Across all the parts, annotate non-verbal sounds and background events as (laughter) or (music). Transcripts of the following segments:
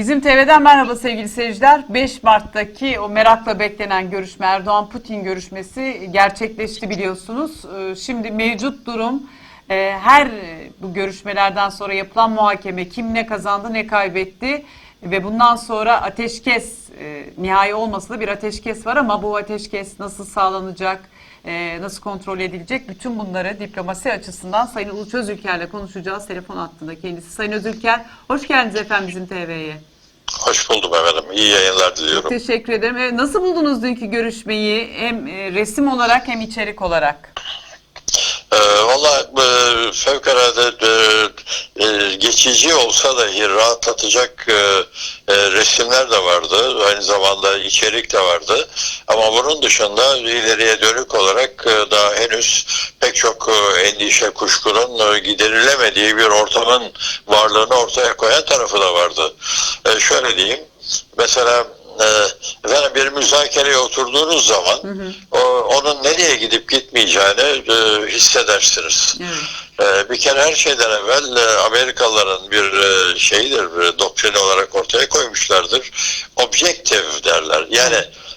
Bizim TV'den merhaba sevgili seyirciler. 5 Mart'taki o merakla beklenen görüşme Erdoğan-Putin görüşmesi gerçekleşti biliyorsunuz. Ee, Şimdi mevcut durum e, her bu görüşmelerden sonra yapılan muhakeme kim ne kazandı ne kaybetti ve bundan sonra ateşkes e, nihai olmasa da bir ateşkes var ama bu ateşkes nasıl sağlanacak? e, nasıl kontrol edilecek? Bütün bunları diplomasi açısından Sayın Uluç Özülker'le konuşacağız. Telefon hattında kendisi. Sayın Özülker, hoş geldiniz efendim bizim TV'ye. Hoş buldum efendim. İyi yayınlar diliyorum. Teşekkür ederim. E, Nasıl buldunuz dünkü görüşmeyi? Hem e, resim olarak hem içerik olarak. Ee, Valla e, fevkalade e, e, geçici olsa dahi rahatlatacak e, e, resimler de vardı. Aynı zamanda içerik de vardı. Ama bunun dışında ileriye dönük olarak e, henüz pek çok e, endişe kuşkunun e, giderilemediği bir ortamın varlığını ortaya koyan tarafı da vardı. E, şöyle diyeyim. Mesela efendim bir müzakereye oturduğunuz zaman o, onun nereye gidip gitmeyeceğini e, hissedersiniz. E, bir kere her şeyden evvel e, Amerikalıların bir e, şeyidir, bir doktrini olarak ortaya koymuşlardır. Objektif derler. Yani e,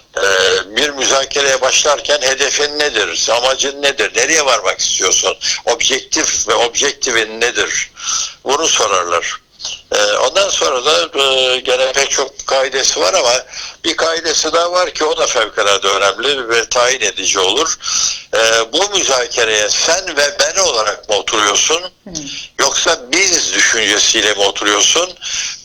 bir müzakereye başlarken hedefin nedir, amacın nedir, nereye varmak istiyorsun, objektif ve objektifin nedir? Bunu sorarlar. Ee, Ondan sonra da e, gene pek çok kaidesi var ama bir kaidesi daha var ki o da fevkalade önemli ve tayin edici olur. Ee, Bu müzakereye sen ve ben olarak mı oturuyorsun yoksa biz düşüncesiyle mi oturuyorsun?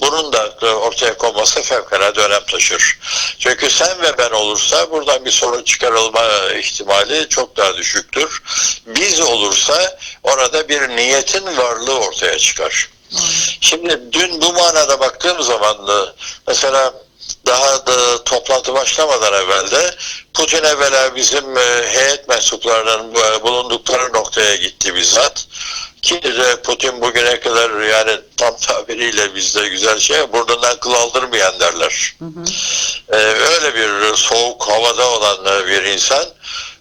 Bunun da e, ortaya konması fevkalade önem taşır. Çünkü sen ve ben olursa buradan bir sorun çıkarılma ihtimali çok daha düşüktür. Biz olursa orada bir niyetin varlığı ortaya çıkar. Şimdi dün bu manada baktığım zaman da mesela daha da toplantı başlamadan evvel de Putin evvela bizim e, heyet mensuplarının e, bulundukları noktaya gitti bizzat. Ki de Putin bugüne kadar yani tam tabiriyle bizde güzel şey burnundan kıl aldırmayan derler. Ee, öyle bir soğuk havada olan e, bir insan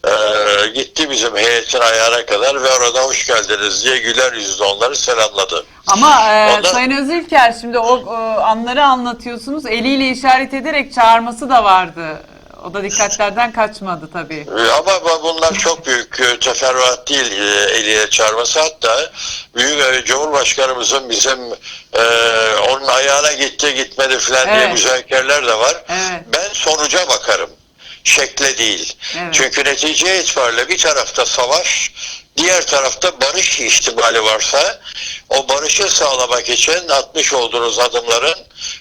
e, gitti bizim heyetin ayağına kadar ve orada hoş geldiniz diye güler yüzlü onları selamladı. Ama e, Ondan- Sayın Özülker şimdi o e, anları anlatıyorsunuz. Eliyle işaret ederek çağırması da vardı. O da dikkatlerden kaçmadı tabii. Ee, Ama bu- bunlar çok büyük e, teferruat değil e, eliye çağırması. Hatta büyük e, Cumhurbaşkanımızın bizim e, onun ayağına gitti gitmedi falan diye Evet. müzakereler de var. Evet. Ben sonuca bakarım. Şekle değil. Evet. Çünkü netice itibariyle bir tarafta savaş, diğer tarafta barış ihtimali varsa o barışı sağlamak için atmış olduğunuz adımların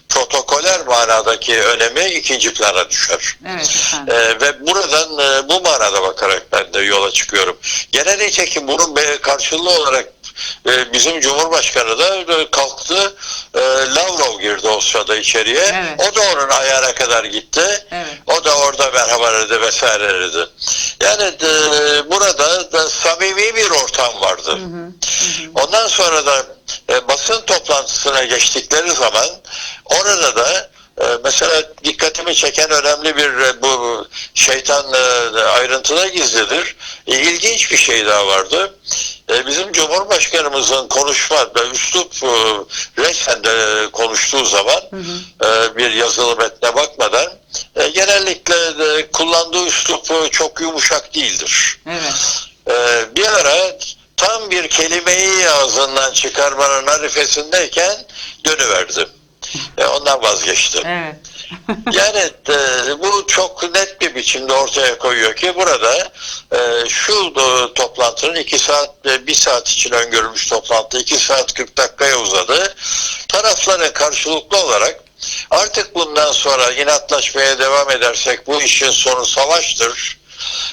protokoler manadaki önemi ikinci plana düşer. Evet efendim. Ee, ve buradan e, bu manada bakarak ben de yola çıkıyorum. Genel nitekim bunun karşılığı olarak e, bizim Cumhurbaşkanı da e, kalktı. E, Lavrov girdi o sırada içeriye. Evet. O da onun ayağına kadar gitti. Evet. O da orada merhaba dedi vesaire dedi. Yani e, burada da samimi bir ortam vardı. Ondan sonra da e, basın toplantısına geçtikleri zaman orada da mesela dikkatimi çeken önemli bir e, bu şeytan e, ayrıntıda gizlidir. İlginç bir şey daha vardı. E, bizim Cumhurbaşkanımızın konuşma ve üslup resmen de konuştuğu zaman e, bir yazılı metne bakmadan genellikle kullandığı üslup çok yumuşak değildir. Evet. Ee, bir ara tam bir kelimeyi ağzından çıkarmanın arifesindeyken dönüverdi. E, ondan vazgeçti. Evet. (laughs) Yani e, bu çok net bir biçimde ortaya koyuyor ki burada e, şu e, toplantının iki saat, e, bir saat için öngörülmüş toplantı iki saat 40 dakikaya uzadı. Tarafların karşılıklı olarak artık bundan sonra inatlaşmaya devam edersek bu işin sonu savaştır.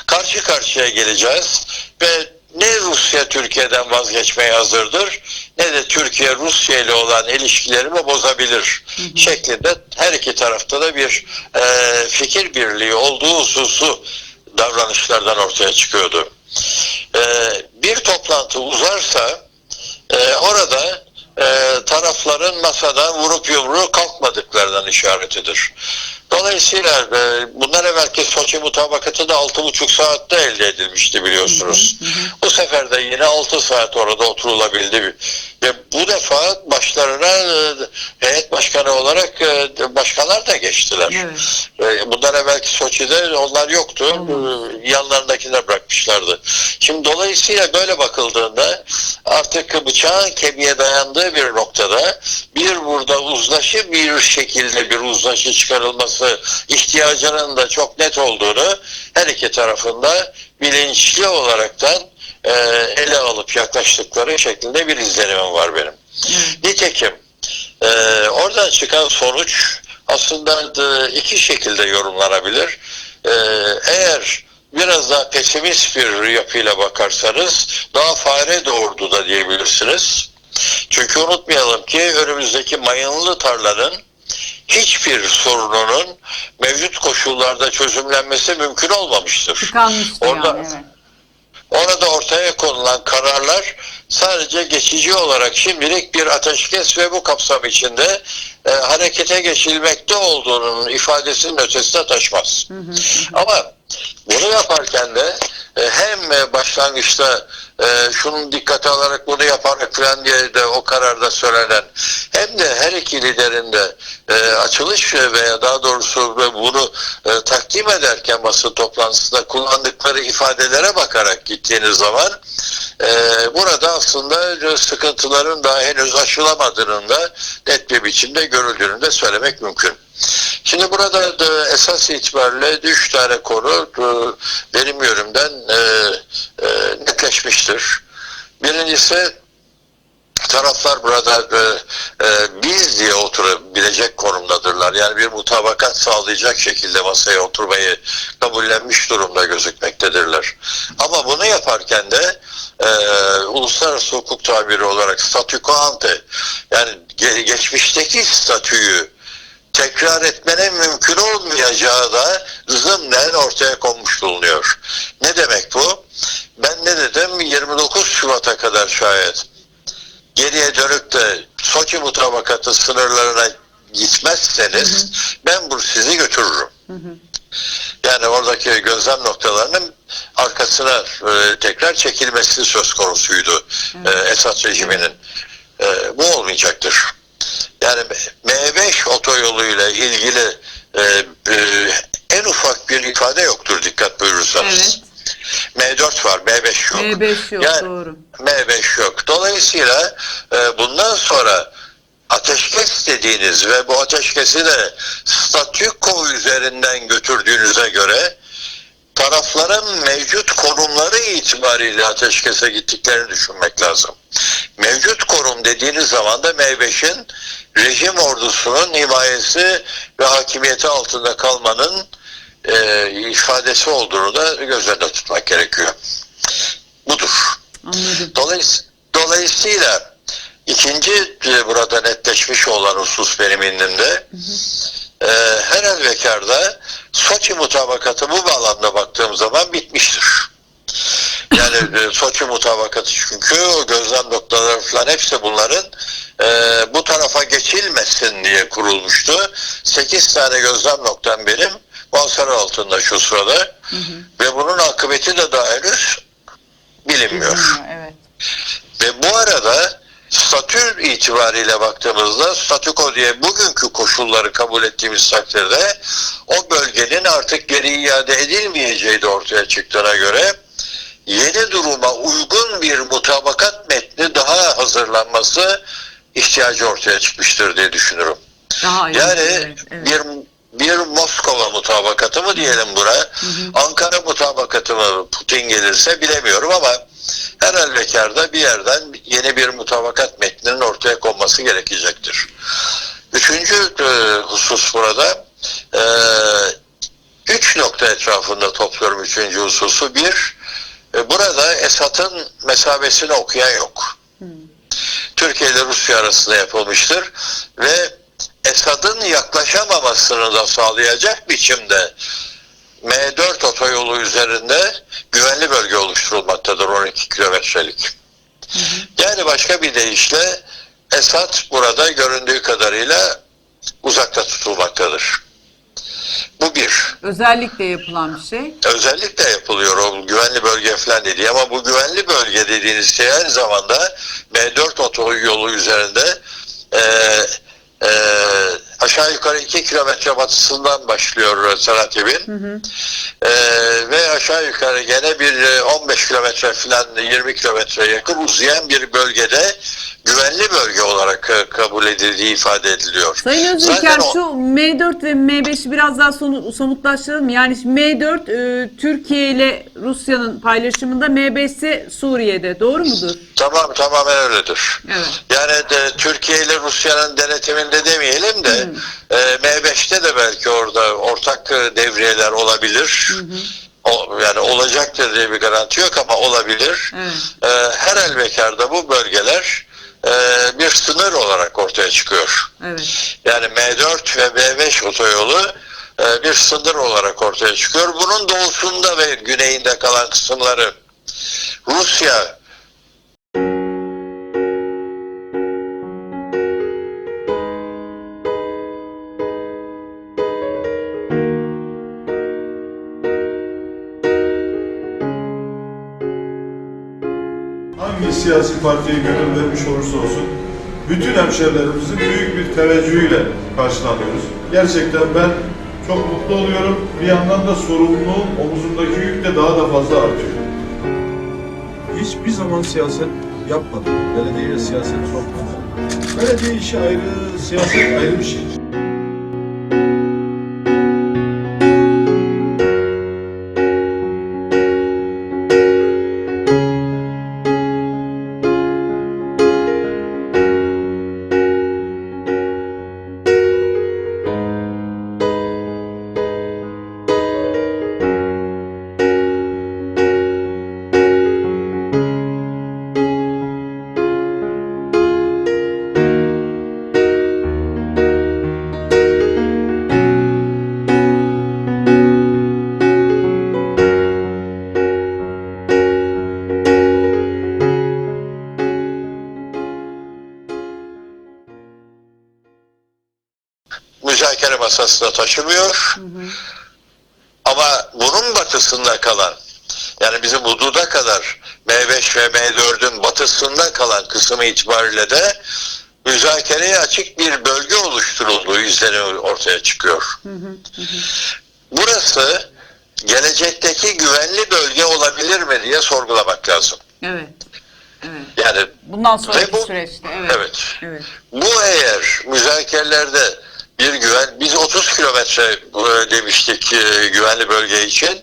Karşı karşıya geleceğiz ve ne Rusya Türkiye'den vazgeçmeye hazırdır ne de Türkiye Rusya ile olan ilişkilerimi bozabilir şeklinde her iki tarafta da bir e, fikir birliği olduğu hususu davranışlardan ortaya çıkıyordu. E, bir toplantı uzarsa e, orada e, tarafların masadan vurup yumruğu kalkmadıklarından işaretidir. Dolayısıyla e, bundan evvelki Soçi mutabakatı da 6,5 saatte elde edilmişti biliyorsunuz. Bu sefer de yine 6 saat orada oturulabildi. Ve bu defa başlarına e, heyet başkanı olarak e, başkanlar da geçtiler. Evet. Bundan evvelki Soçi'de onlar yoktu. E, Yanlarındakiler bırakmışlardı. Şimdi dolayısıyla böyle bakıldığında artık bıçağın kemiğe dayandığı bir noktada bir burada uzlaşı bir şekilde bir uzlaşı çıkarılması ihtiyacının da çok net olduğunu her iki tarafında bilinçli olaraktan e, ele alıp yaklaştıkları şeklinde bir izlenimim var benim. Nitekim e, oradan çıkan sonuç aslında da iki şekilde yorumlanabilir. E, eğer biraz daha pesimist bir yapıyla bakarsanız daha fare doğurdu da diyebilirsiniz. Çünkü unutmayalım ki önümüzdeki mayınlı tarlanın hiçbir sorununun mevcut koşullarda çözümlenmesi mümkün olmamıştır. Tıkanmıştı Orada- yani. Evet. Orada ortaya konulan kararlar sadece geçici olarak şimdilik bir ateşkes ve bu kapsam içinde e, harekete geçilmekte olduğunun ifadesinin ötesine taşmaz. Ama bunu yaparken de hem e, başlangıçta e, şunun dikkate alarak bunu yaparak falan diye de o kararda söylenen hem de her iki liderin de e, açılış veya daha doğrusu bunu e, takdim ederken basın toplantısında kullandıkları ifadelere bakarak gittiğiniz zaman e, burada aslında sıkıntıların daha henüz aşılamadığının da net bir biçimde görüldüğünü de söylemek mümkün. Şimdi burada da esas itibariyle üç tane konu e, benim yönümden e, e, netleşmiştir. Birincisi taraflar burada e, e, biz diye oturabilecek konumdadırlar. Yani bir mutabakat sağlayacak şekilde masaya oturmayı kabullenmiş durumda gözükmektedirler. Ama bunu yaparken de e, uluslararası hukuk tabiri olarak statü quo ante yani ge- geçmişteki statüyü tekrar etmenin mümkün olmayacağı da zımnen ortaya konmuş bulunuyor. Ne demek bu? Ben ne dedim? 29 Şubat'a kadar şayet geriye dönüp de Soçi mutabakatı sınırlarına gitmezseniz ben bu sizi götürürüm. Yani oradaki gözlem noktalarının arkasına e, tekrar çekilmesi söz konusuydu e, Esad rejiminin. E, bu olmayacaktır. Yani M5 otoyoluyla ilgili e, e, en ufak bir ifade yoktur dikkat buyurursanız. Evet. M4 var, M5 yok. M5 yok Yani- doğru. M5 yok. Dolayısıyla e, bundan sonra ateşkes dediğiniz ve bu ateşkesi de statüko üzerinden götürdüğünüze göre tarafların mevcut konumları itibariyle ateşkese gittiklerini düşünmek lazım. Mevcut konum dediğiniz zaman da M5'in rejim ordusunun himayesi ve hakimiyeti altında kalmanın e, ifadesi olduğunu da göz önünde tutmak gerekiyor. Budur. Anladım. Dolayıs- dolayısıyla ikinci e, burada netleşmiş olan husus benim indimde e, her halükarda Soçi mutabakatı bu bağlamda baktığım zaman bitmiştir. Yani e, Soçi mutabakatı çünkü o gözlem noktaları falan hepsi bunların e, bu tarafa geçilmesin diye kurulmuştu. 8 tane gözlem noktam benim Manzara altında şu sırada ve bunun akıbeti de daha henüz bilinmiyor. Evet. Ve bu arada statü itibariyle baktığımızda statüko diye bugünkü koşulları kabul ettiğimiz takdirde o bölgenin artık geri iade edilmeyeceği de ortaya çıktığına göre yeni duruma uygun bir mutabakat metni daha hazırlanması ihtiyacı ortaya çıkmıştır diye düşünürüm. Daha. Yani evet, evet. bir bir Moskova mutabakatı mı diyelim buna, Ankara mutabakatı mı Putin gelirse bilemiyorum ama her halükarda bir yerden yeni bir mutabakat metninin ortaya konması gerekecektir. Üçüncü e, husus burada e, üç nokta etrafında topluyorum üçüncü hususu. Bir, burada Esad'ın mesabesini okuyan yok. Türkiye ile Rusya arasında yapılmıştır ve Esad'ın yaklaşamamasını da sağlayacak biçimde M4 otoyolu üzerinde güvenli bölge oluşturulmaktadır 12 kilometrelik. Yani başka bir deyişle Esad burada göründüğü kadarıyla uzakta tutulmaktadır. Özellikle yapılan bir şey. özellikle yapılıyor o güvenli bölge falan dediği ama bu güvenli bölge dediğiniz şey aynı zamanda M4 otoyolu üzerinde e, e, aşağı yukarı 2 kilometre batısından başlıyor E, ve aşağı yukarı gene bir e, 15 kilometre falan 20 kilometre yakın uzayan bir bölgede güvenli bölge olarak e, kabul edildiği ifade ediliyor. Sayın Özülker o- şu M4 ve M5'i biraz daha somutlaştıralım. Yani şimdi M4 e, Türkiye ile Rusya'nın paylaşımında M5 ise Suriye'de. Doğru mudur? Tamam tamamen öyledir. Evet. Yani de, Türkiye ile Rusya'nın denetiminde demeyelim de e, M5'te de belki orada ortak e, devriyeler olabilir. O, yani olacaktır diye bir garanti yok ama olabilir. Evet. E, her elbekarda bu bölgeler e, bir sınır olarak ortaya çıkıyor. Evet. Yani M4 ve B5 otoyolu e, bir sınır olarak ortaya çıkıyor. Bunun doğusunda ve güneyinde kalan kısımları Rusya partiye gönül vermiş olursa olsun bütün hemşerilerimizin büyük bir teveccühüyle karşılanıyoruz. Gerçekten ben çok mutlu oluyorum. Bir yandan da sorumluluğum omuzumdaki yük de daha da fazla artıyor. hiçbir zaman siyaset yapmadım. Belediyeye siyaset sokmadım. Belediye işi ayrı, siyaset ayrı bir şey. Masasına taşımıyor. Ama bunun batısında kalan yani bizim hududa kadar M5 ve M4'ün batısında kalan kısmı itibariyle de müzakereye açık bir bölge oluşturulduğu izlenimi ortaya çıkıyor. Burası gelecekteki güvenli bölge olabilir mi diye sorgulamak lazım. Evet. Evet. Yani Bundan sonraki bu- süreçte. Evet. evet. Evet. Bu eğer müzakerelerde bir güven, biz 30 kilometre e, demiştik e, güvenli bölge için.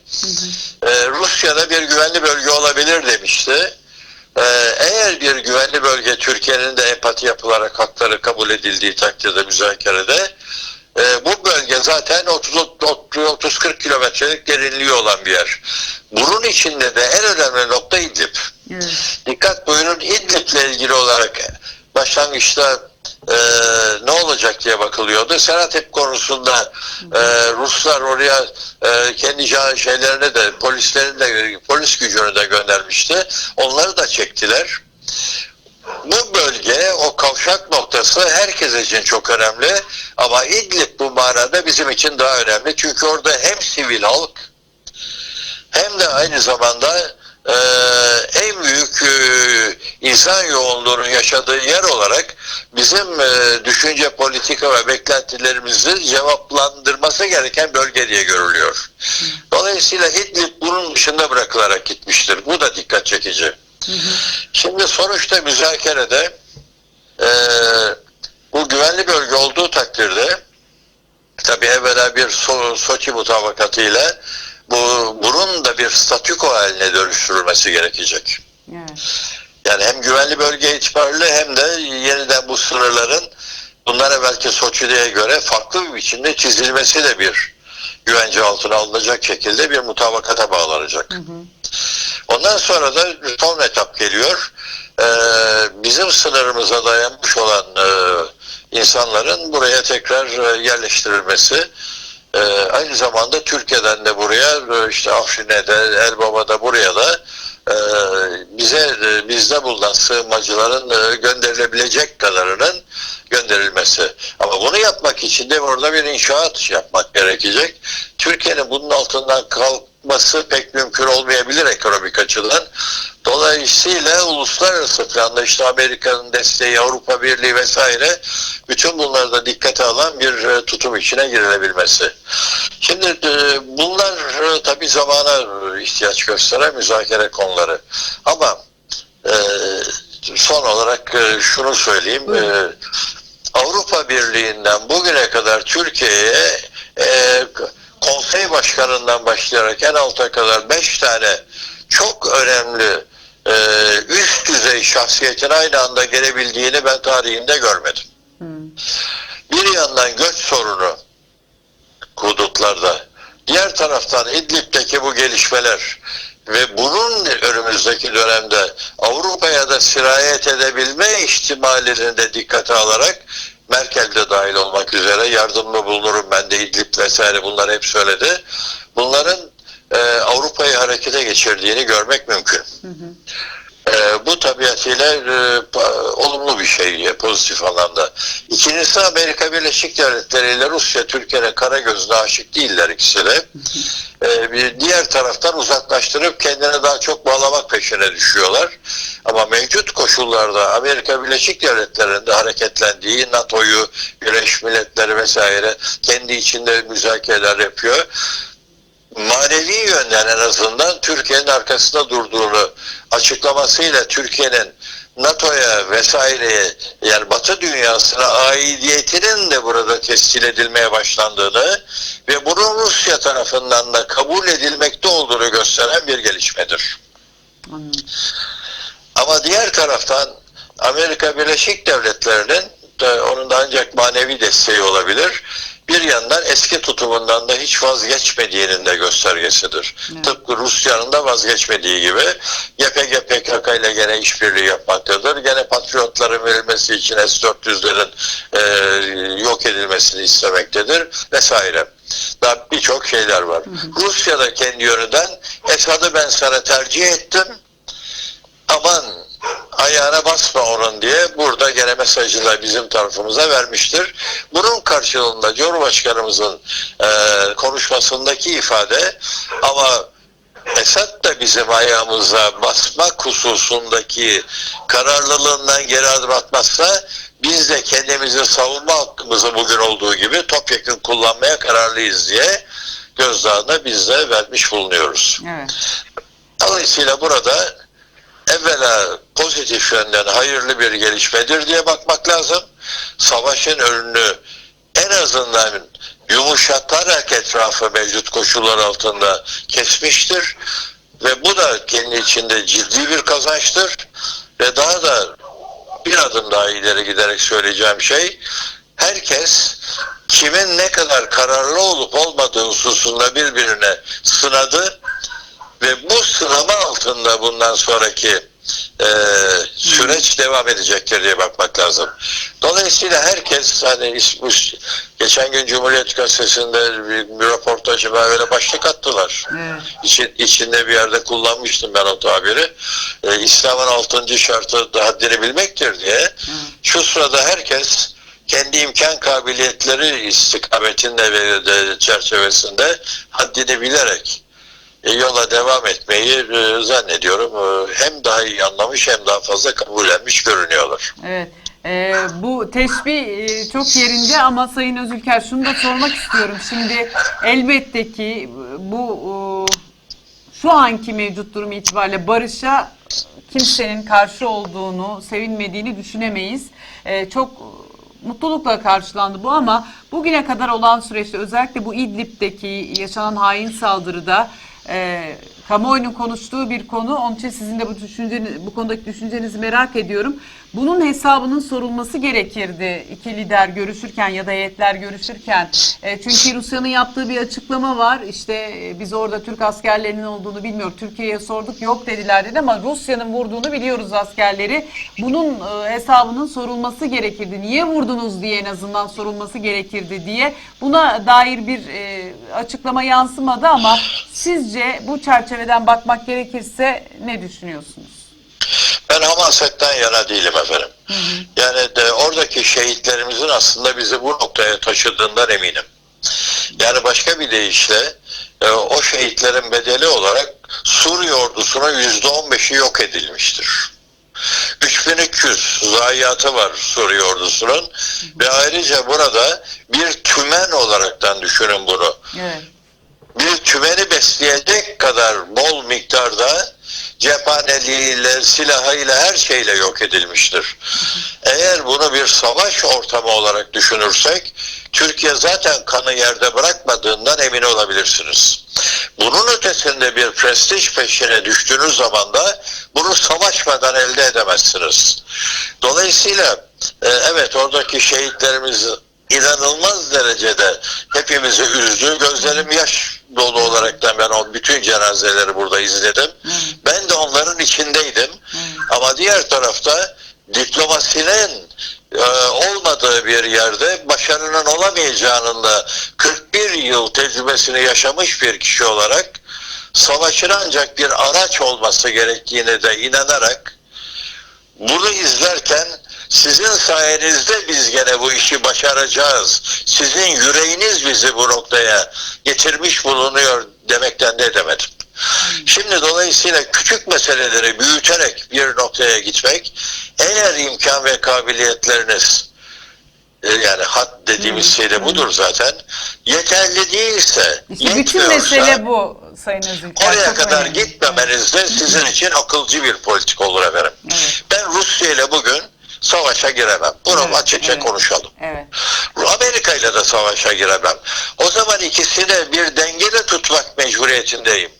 E, Rusya'da bir güvenli bölge olabilir demişti. E, eğer bir güvenli bölge Türkiye'nin de empati yapılarak hakları kabul edildiği takdirde müzakerede e, bu bölge zaten 30-40 kilometrelik derinliği olan bir yer. Bunun içinde de en önemli nokta İdlib. Evet. Dikkat buyurun İdlib'le ilgili olarak başlangıçta e, ne olacak diye bakılıyordu. Senatep konusunda e, Ruslar oraya e, kendi şeylerini de polislerini de polis gücünü de göndermişti. Onları da çektiler. Bu bölge, o kavşak noktası herkes için çok önemli. Ama İdlib bu manada bizim için daha önemli. Çünkü orada hem sivil halk hem de aynı zamanda e, en büyük e, insan yoğunluğunun yaşadığı yer olarak bizim e, düşünce, politika ve beklentilerimizi cevaplandırması gereken bölge diye görülüyor. Dolayısıyla İdlib bunun dışında bırakılarak gitmiştir. Bu da dikkat çekici. Şimdi sonuçta müzakerede e, bu güvenli bölge olduğu takdirde tabi evvela bir so Soçi mutabakatıyla bu bunun da bir statüko haline dönüştürülmesi gerekecek. Evet. Yani hem güvenli bölge itibariyle hem de yeniden bu sınırların bundan evvelki Soçi'ye göre farklı bir biçimde çizilmesi de bir güvence altına alınacak şekilde bir mutabakata bağlanacak. Ondan sonra da son etap geliyor. Ee, bizim sınırımıza dayanmış olan e, insanların buraya tekrar e, yerleştirilmesi. Ee, aynı zamanda Türkiye'den de buraya e, işte Afrin'e de Elbaba'da buraya da e, bize e, bizde bulunan sığınmacıların e, gönderilebilecek kadarının gönderilmesi. Ama bunu yapmak için de orada bir inşaat yapmak gerekecek. Türkiye'nin bunun altından kalkması pek mümkün olmayabilir ekonomik açıdan. Dolayısıyla uluslararası planda işte Amerika'nın desteği, Avrupa Birliği vesaire bütün bunları da dikkate alan bir e, tutum içine girilebilmesi. Şimdi e, bunlar e, tabii zamana ihtiyaç gösteren müzakere konuları. Ama son olarak şunu söyleyeyim. Avrupa Birliği'nden bugüne kadar Türkiye'ye konsey başkanından başlayarak en alta kadar beş tane çok önemli e, üst düzey şahsiyetin aynı anda gelebildiğini ben tarihinde görmedim. Bir yandan göç sorunu hudutlarda, diğer taraftan İdlib'deki bu gelişmeler ve bunun önümüzdeki dönemde Avrupa'ya da sirayet edebilme ihtimalini de dikkate alarak Merkel de dahil olmak üzere yardımda bulunurum ben de İdlib vesaire bunlar hep söyledi. Bunların e, Avrupa'yı harekete geçirdiğini görmek mümkün. E, bu tabiatıyla e, olumlu bir şey, e, pozitif anlamda. İkincisi Amerika Birleşik Devletleri ile Rusya, Türkiye'nin kara gözüne aşık değiller ikisi de. E, bir diğer taraftan uzaklaştırıp kendine daha çok bağlamak peşine düşüyorlar. Ama mevcut koşullarda Amerika Birleşik Devletleri'nde hareketlendiği NATO'yu, Birleşmiş Milletleri vesaire kendi içinde müzakereler yapıyor manevi yönden en azından Türkiye'nin arkasında durduğunu açıklamasıyla Türkiye'nin NATO'ya vesaireye yani Batı dünyasına aidiyetinin de burada tescil edilmeye başlandığını ve bunun Rusya tarafından da kabul edilmekte olduğunu gösteren bir gelişmedir. Anladım. Ama diğer taraftan Amerika Birleşik Devletleri'nin de onun da ancak manevi desteği olabilir. Bir yandan eski tutumundan da hiç vazgeçmediğinin de göstergesidir. Evet. Tıpkı Rusya'nın da vazgeçmediği gibi YPG PKK ile gene işbirliği yapmaktadır. Gene patriotların verilmesi için S-400'lerin e, yok edilmesini istemektedir vesaire. Daha birçok şeyler var. Rusya da kendi yönünden Esad'ı ben sana tercih ettim aman ayağına basma onun diye burada gene mesajı da bizim tarafımıza vermiştir. Bunun karşılığında Cumhurbaşkanımızın e, konuşmasındaki ifade ama Esad da bizim ayağımıza basmak hususundaki kararlılığından geri adım atmazsa biz de kendimizi savunma hakkımızı bugün olduğu gibi topyekun kullanmaya kararlıyız diye gözdağına biz de vermiş bulunuyoruz. Evet. Dolayısıyla burada evvela pozitif yönden hayırlı bir gelişmedir diye bakmak lazım. Savaşın önünü en azından yumuşatarak etrafı mevcut koşullar altında kesmiştir. Ve bu da kendi içinde ciddi bir kazançtır. Ve daha da bir adım daha ileri giderek söyleyeceğim şey herkes kimin ne kadar kararlı olup olmadığı hususunda birbirine sınadı ve bu sınama altında bundan sonraki e, süreç devam edecektir diye bakmak lazım. Dolayısıyla herkes hani is- geçen gün Cumhuriyet Gazetesi'nde bir, bir röportajıma öyle başlık attılar. Evet. İçin, içinde bir yerde kullanmıştım ben o tabiri. E, İslam'ın altıncı şartı da haddini bilmektir diye. Şu sırada herkes kendi imkan kabiliyetleri istikametinde ve de çerçevesinde haddini bilerek yola devam etmeyi e, zannediyorum e, hem daha iyi anlamış hem daha fazla kabullenmiş görünüyorlar. Evet. Ee, bu teşbih e, çok yerinde ama Sayın Özülker şunu da sormak istiyorum. Şimdi elbette ki bu e, şu anki mevcut durum itibariyle barışa kimsenin karşı olduğunu, sevinmediğini düşünemeyiz. Ee, çok mutlulukla karşılandı bu ama bugüne kadar olan süreçte özellikle bu İdlib'deki yaşanan hain saldırıda e, kamuoyunun konuştuğu bir konu. Onun için sizin de bu düşünceniz, bu konudaki düşüncenizi merak ediyorum. Bunun hesabının sorulması gerekirdi iki lider görüşürken ya da heyetler görüşürken. E, çünkü Rusya'nın yaptığı bir açıklama var. İşte e, biz orada Türk askerlerinin olduğunu bilmiyor. Türkiye'ye sorduk yok dediler dedi ama Rusya'nın vurduğunu biliyoruz askerleri. Bunun e, hesabının sorulması gerekirdi. Niye vurdunuz diye en azından sorulması gerekirdi diye. Buna dair bir e, açıklama yansımadı ama Sizce bu çerçeveden bakmak gerekirse ne düşünüyorsunuz? Ben hamasetten yana değilim efendim. Yani de oradaki şehitlerimizin aslında bizi bu noktaya taşıdığından eminim. Yani başka bir deyişle e, o şehitlerin bedeli olarak Suriye ordusunun yüzde on beşi yok edilmiştir. 3300 zayiatı var Suriye ordusunun ve ayrıca burada bir tümen olaraktan düşünün bunu Evet. Bir tümeni besleyecek kadar bol miktarda cephaneliğiyle, silahıyla, her şeyle yok edilmiştir. Eğer bunu bir savaş ortamı olarak düşünürsek, Türkiye zaten kanı yerde bırakmadığından emin olabilirsiniz. Bunun ötesinde bir prestij peşine düştüğünüz zaman da bunu savaşmadan elde edemezsiniz. Dolayısıyla e, evet oradaki şehitlerimiz inanılmaz derecede hepimizi üzdü. Gözlerim yaş dolu olaraktan ben o bütün cenazeleri burada izledim. Ben de onların içindeydim. Ama diğer tarafta diplomasinin e, olmadığı bir yerde başarının olamayacağının da 41 yıl tecrübesini yaşamış bir kişi olarak savaşın ancak bir araç olması gerektiğine de inanarak bunu izlerken sizin sayenizde biz gene bu işi başaracağız. Sizin yüreğiniz bizi bu noktaya getirmiş bulunuyor demekten ne demedim. Şimdi dolayısıyla küçük meseleleri büyüterek bir noktaya gitmek eğer imkan ve kabiliyetleriniz e, yani hat dediğimiz şey de budur zaten yeterli değilse İşte bütün mesele bu Sayın Özilker. Oraya kadar önemli. gitmemeniz de sizin için akılcı bir politik olur efendim. Evet. Ben Rusya ile bugün savaşa giremem. Bunu Evet, açıkça evet. konuşalım. Evet. Amerika ile de savaşa giremem. O zaman ikisini bir dengede tutmak mecburiyetindeyim.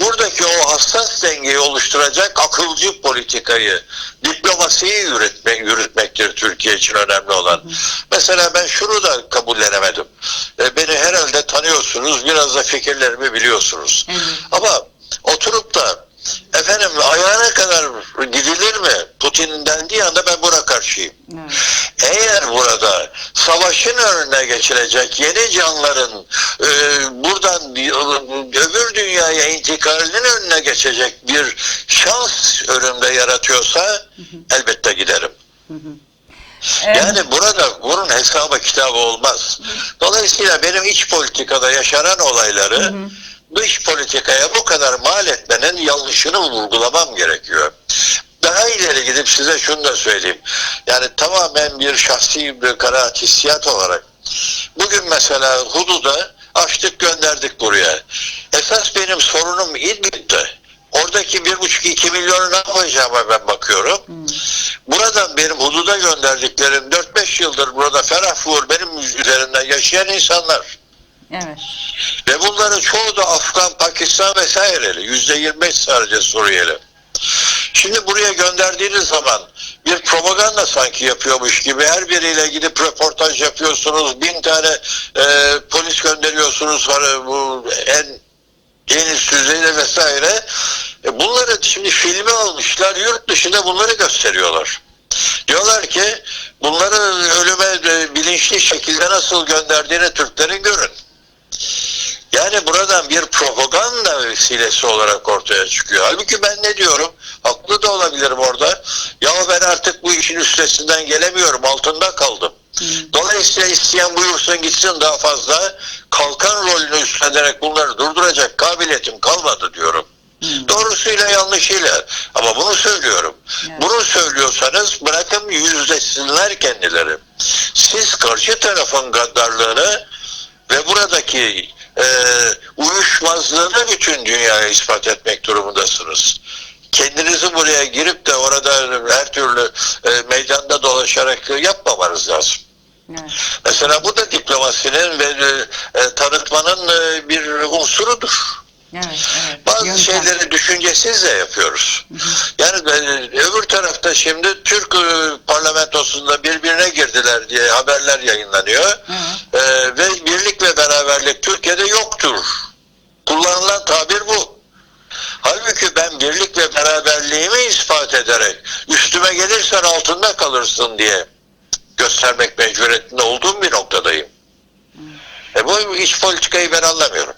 Buradaki o hassas dengeyi oluşturacak akılcı politikayı, diplomasiyi yürütmek, yürütmektir Türkiye için önemli olan. Mesela ben şunu da kabullenemedim. E, Beni herhalde tanıyorsunuz, biraz da fikirlerimi biliyorsunuz. Ama oturup da efendim ayağına kadar gidilir mi? Putin'in dendiği anda ben buna karşıyım. Evet. Eğer burada savaşın önüne geçilecek yeni canların e, buradan öbür dünyaya intikalinin önüne geçecek bir şans önümde yaratıyorsa elbette giderim. Evet. Yani burada bunun hesabı kitabı olmaz. Dolayısıyla benim iç politikada yaşanan olayları dış politikaya bu kadar mal etmenin yanlışını vurgulamam gerekiyor. Daha ileri gidip size şunu da söyleyeyim. Yani tamamen bir şahsi bir kanaat hissiyat olarak. Bugün mesela Hudud'a açtık gönderdik buraya. Esas benim sorunum İdlib'de. Oradaki bir buçuk iki milyonu ne yapacağıma ben bakıyorum. Buradan benim hududa gönderdiklerim 4-5 yıldır burada ferah fuhur benim üzerimden yaşayan insanlar. Evet. Ve bunların çoğu da Afgan, Pakistan vesaireli. Yüzde 25 sadece Suriyeli. Şimdi buraya gönderdiğiniz zaman bir propaganda sanki yapıyormuş gibi her biriyle gidip röportaj yapıyorsunuz. Bin tane e, polis gönderiyorsunuz. Hani bu en en üst düzeyde vesaire. E, bunları şimdi filmi almışlar. Yurt dışında bunları gösteriyorlar. Diyorlar ki bunları ölüme bilinçli şekilde nasıl gönderdiğini Türklerin görün. Yani buradan bir propaganda vesilesi olarak ortaya çıkıyor. Halbuki ben ne diyorum? Haklı da olabilirim orada. Ya ben artık bu işin üstesinden gelemiyorum. Altında kaldım. Dolayısıyla isteyen buyursun gitsin daha fazla. Kalkan rolünü üstlenerek bunları durduracak kabiliyetim kalmadı diyorum. Doğrusuyla yanlışıyla. Ama bunu söylüyorum. Evet. Bunu söylüyorsanız bırakın yüzleşsinler kendileri. Siz karşı tarafın gaddarlığını ve buradaki e, uyuşmazlığını bütün dünyaya ispat etmek durumundasınız. Kendinizi buraya girip de orada her türlü e, meydanda dolaşarak yapmamanız lazım. Evet. Mesela bu da diplomasinin ve e, e, tanıtmanın e, bir unsurudur. Evet. Evet. Bazı Yöntem. şeyleri düşüncesiz de yapıyoruz. Yani ben- öbür tarafta şimdi Türk e, parlamentosunda birbirine girdiler diye haberler yayınlanıyor. E, ve beraberlik Türkiye'de yoktur. Kullanılan tabir bu. Halbuki ben birlik ve beraberliğimi ispat ederek üstüme gelirsen altında kalırsın diye göstermek mecburiyetinde olduğum bir noktadayım. E bu iç politikayı ben anlamıyorum.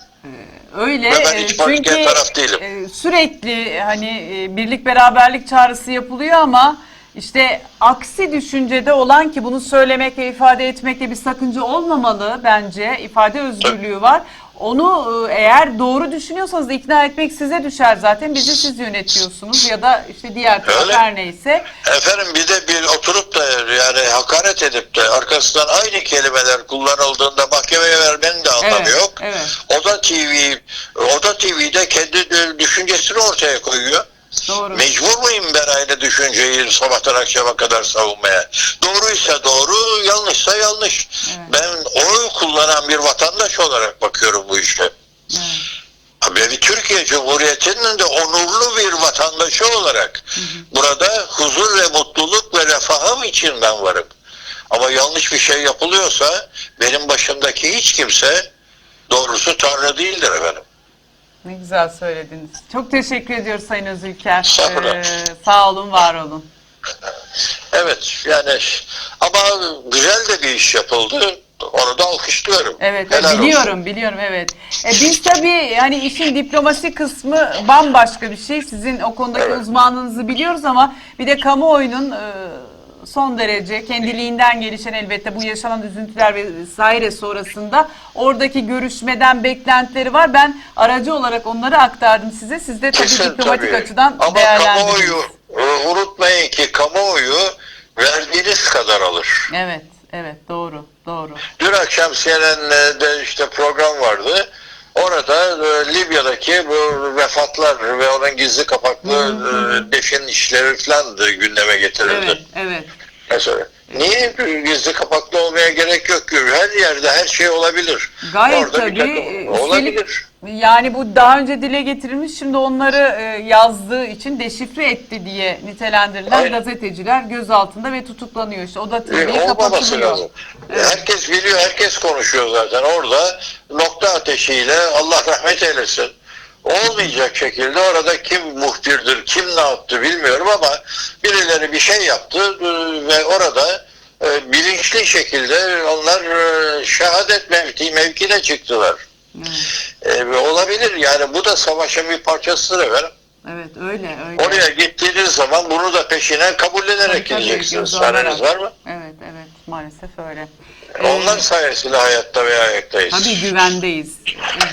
Öyle. Ve ben e, hiç çünkü taraf değilim. e, sürekli hani e, birlik beraberlik çağrısı yapılıyor ama işte aksi düşüncede olan ki bunu söylemekle ifade etmekle bir sakınca olmamalı bence ifade özgürlüğü var. Onu e, eğer doğru düşünüyorsanız ikna etmek size düşer zaten. Bizi siz yönetiyorsunuz ya da işte diğer taraf her neyse. Efendim bir de bir oturup da yani hakaret edip de arkasından aynı kelimeler kullanıldığında mahkemeye vermenin de anlamı Evet, yok. evet. Oda TV, Oda TV'de kendi düşüncesini ortaya koyuyor. Doğru. Mecbur muyum ben aynı düşünceyi sabahtan akşama kadar savunmaya? Doğruysa doğru, yanlışsa yanlış. Evet. Ben oy kullanan bir vatandaş olarak bakıyorum bu işe. Evet. Ve bir Türkiye Cumhuriyeti'nin de onurlu bir vatandaşı olarak burada huzur ve mutluluk ve refahım için ben varım. Ama yanlış bir şey yapılıyorsa benim başımdaki hiç kimse doğrusu Tanrı değildir efendim. Ne güzel söylediniz. Çok teşekkür ediyoruz Sayın Özülker. Ee, sağ olun, var olun. Evet yani ama güzel de bir iş yapıldı. Onu da alkışlıyorum. Evet, Helal olsun. biliyorum, biliyorum, evet. E, biz tabii hani işin diplomasi kısmı bambaşka bir şey. Sizin o konudaki Evet. uzmanlığınızı biliyoruz ama bir de kamuoyunun e, son derece kendiliğinden gelişen elbette bu yaşanan üzüntüler vesaire sonrasında oradaki görüşmeden beklentileri var. Ben aracı olarak onları aktardım size. Siz de tabii Kesin diplomatik tabii. açıdan Ama kamuoyu e, unutmayın ki kamuoyu verdiğiniz kadar alır. Evet, evet, doğru, doğru. Dün akşam CNN'de işte program vardı. Orada e, Libya'daki bu vefatlar ve onun gizli kapaklı e, defin işleri falan da gündeme getirildi. Evet, evet. Mesela niye gizli kapaklı olmaya gerek yok ki? Her yerde her şey olabilir. Gayet Orada bir tabii. takım- e, olabilir. Yani bu daha önce dile getirilmiş şimdi onları e, yazdığı için deşifre etti diye nitelendirilen Aynen. gazeteciler gözaltında ve tutuklanıyor. İşte o da E, TV'ye olmaması kapatılıyor. lazım. E, Herkes biliyor, herkes konuşuyor zaten. Orada nokta ateşiyle Allah rahmet eylesin. Olmayacak şekilde orada kim muhbirdir, kim ne yaptı bilmiyorum ama birileri bir şey yaptı e, ve orada e, bilinçli şekilde onlar e, şehadet mevki, mevkine çıktılar. Evet, E, ve olabilir yani bu da savaşın bir parçasıdır efendim. evet öyle öyle. Oraya gittiğiniz zaman bunu da peşine kabullenerek Tabii, gideceksiniz. Çareniz var mı? Evet evet maalesef öyle. Ee, Onlar sayesinde hayatta ve ayaktayız. tabii güvendeyiz.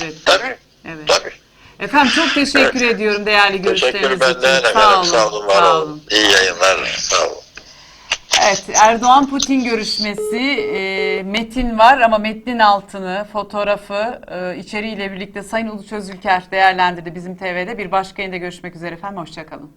Evet. Tabii. Evet. Tabii. Efendim çok teşekkür ediyorum değerli görüşleriniz Teşekkür için. benden efendim. Sağ olun. Sağ olun, sağ olun. İyi yayınlar. Sağ olun. Evet, Erdoğan-Putin görüşmesi e, metin var ama metnin altını, fotoğrafı, e, içeriğiyle birlikte Sayın Uluç Özülker değerlendirdi bizim TV'de. Bir başka yayında görüşmek üzere efendim, hoşçakalın.